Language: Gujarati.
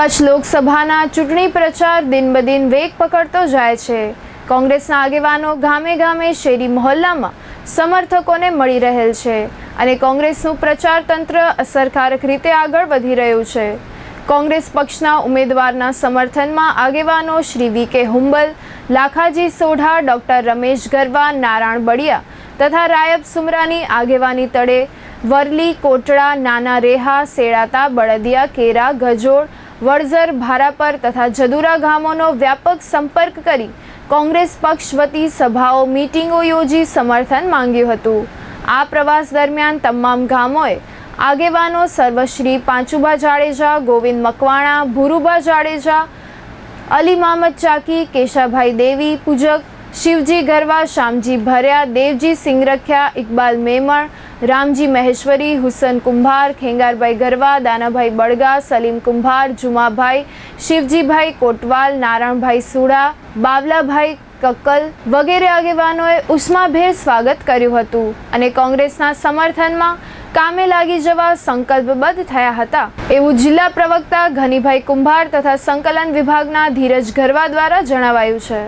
કચ્છ લોકસભાના ચૂંટણી પ્રચાર દિન બદિન વેગ પકડતો જાય છે. કોંગ્રેસના આગેવાનો ગામે ગામે શેરી મહોલ્લામાં સમર્થકોને મળી રહેલ છે અને કોંગ્રેસનું પ્રચાર તંત્ર અસરકારક રીતે આગળ વધી રહ્યું છે. કોંગ્રેસ પક્ષના ઉમેદવારના સમર્થનમાં આગેવાનો Shri V K Humbal, Lakhaji Sodha, doctor Ramesh Garva, Narayan Baliya તથા રાયબ સુમરાની આગેવાની તળે વરલી કોટડા, નાના રેહા સેડાતા બળદિયા, કેરા ગજોડ વડઝર, ભારાપર તથા જદુરા ગામોનો વ્યાપક સંપર્ક કરી કોંગ્રેસ પક્ષ વતી સભાઓ, મીટિંગો યોજી સમર્થન માંગ્યું હતું. આ પ્રવાસ દરમિયાન તમામ ગામોએ આગેવાનો સર્વશ્રી પાંચુબા જાડેજા, ગોવિંદ મકવાણા, ભુરુબા જાડેજા, અલી મહમદ ચાકી, કેશાભાઈ દેવી પૂજક, શિવજી ગરવા શામજી ભર્યા, દેવજી સિંગરખ્યા, ઇકબાલ મેમણ રામજી મહેશ્વરી, હુસન કુંભાર, ખેંગારભાઈ ગરવા, દાનાભાઈ બળગા, સલીમ કુંભાર, જુમાભાઈ, શિવજીભાઈ કોટવાલ, નારાયણભાઈ સુડા, બાવલાભાઈ કક્કલ વગેરે આગેવાનોએ ઉષ્માભેર સ્વાગત કર્યું હતું અને કોંગ્રેસના સમર્થનમાં કામે લાગી જવા સંકલ્પબદ્ધ થયા હતા. એવું જિલ્લા પ્રવક્તા ઘનીભાઈ કુંભાર તથા સંકલન વિભાગના ધીરજ ગરવા દ્વારા જણાવાયું છે.